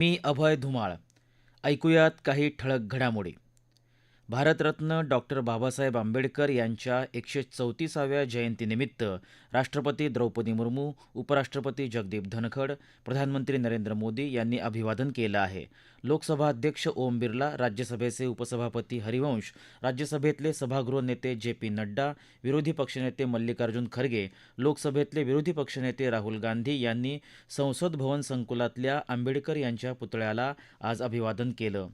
मी अभय धुमाळ. ऐकूयात काही ठळक घडामोडी. भारतरत्न डॉक्टर बाबासाहेब आंबेडकर यांच्या एकशे चौतीसाव्या जयंतीनिमित्त राष्ट्रपती द्रौपदी मुर्मू उपराष्ट्रपती जगदीप धनखड प्रधानमंत्री नरेंद्र मोदी यांनी अभिवादन केलं आहे. लोकसभा अध्यक्ष ओम बिर्ला राज्यसभेचे उपसभापती हरिवंश राज्यसभेतले सभागृह नेते जे पी नड्डा विरोधी पक्षनेते मल्लिकार्जुन खरगे लोकसभेतले विरोधी पक्षनेते राहुल गांधी यांनी संसद भवन संकुलातल्या आंबेडकर यांच्या पुतळ्याला आज अभिवादन केलं.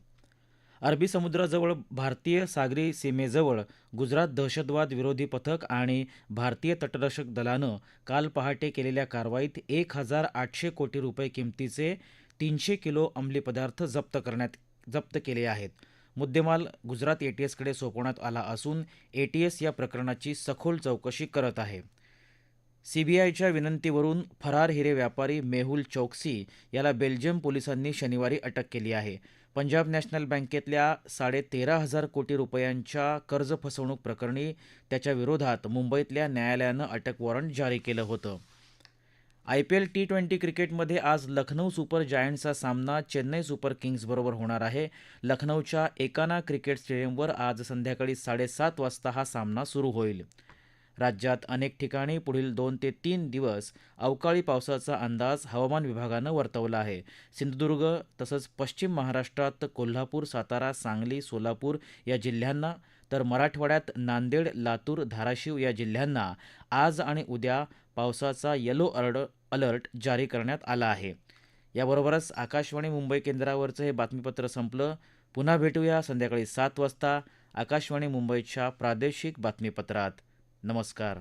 अरबी समुद्राजवळ भारतीय सागरी सीमेजवळ गुजरात दहशतवाद विरोधी पथक आणि भारतीय तटरक्षक दलानं काल पहाटे केलेल्या कारवाईत एक हजार आठशे कोटी रुपये किमतीचे तीनशे किलो अंमली पदार्थ जप्त करण्यात जप्त केले आहेत. मुद्देमाल गुजरात एटीएसकडे सोपवण्यात आला असून एटीएस या प्रकरणाची सखोल चौकशी करत आहे. सीबीआयच्या विनंतीवरून फरार हिरे व्यापारी मेहुल चौकसी याला बेल्जियम पोलिसांनी शनिवारी अटक केली आहे. पंजाब नॅशनल बँकेतल्या साडे तेरा हजार कोटी रुपयांच्या कर्ज फसवणूक प्रकरणी त्याच्या विरोधात मुंबईतल्या न्यायालयानं अटक वॉरंट जारी केलं होतं. I P L T twenty क्रिकेटमध्ये आज लखनौ सुपर जायंट्सचा सामना चेन्नई सुपर किंग्सबरोबर होणार आहे. लखनौच्या एकाना क्रिकेट स्टेडियमवर आज संध्याकाळी साडेसात वाजता हा सामना सुरू होईल. राज्यात अनेक ठिकाणी पुढील दोन ते तीन दिवस अवकाळी पावसाचा अंदाज हवामान विभागानं वर्तवला आहे. सिंधुदुर्ग तसंच पश्चिम महाराष्ट्रात कोल्हापूर सातारा सांगली सोलापूर या जिल्ह्यांना तर मराठवाड्यात नांदेड लातूर धाराशिव या जिल्ह्यांना आज आणि उद्या पावसाचा येलो अलर्ट अलर्ट जारी करण्यात आला आहे. याबरोबरच आकाशवाणी मुंबई केंद्रावरचं हे बातमीपत्र संपलं. पुन्हा भेटूया संध्याकाळी सात वाजता आकाशवाणी मुंबईच्या प्रादेशिक बातमीपत्रात. नमस्कार.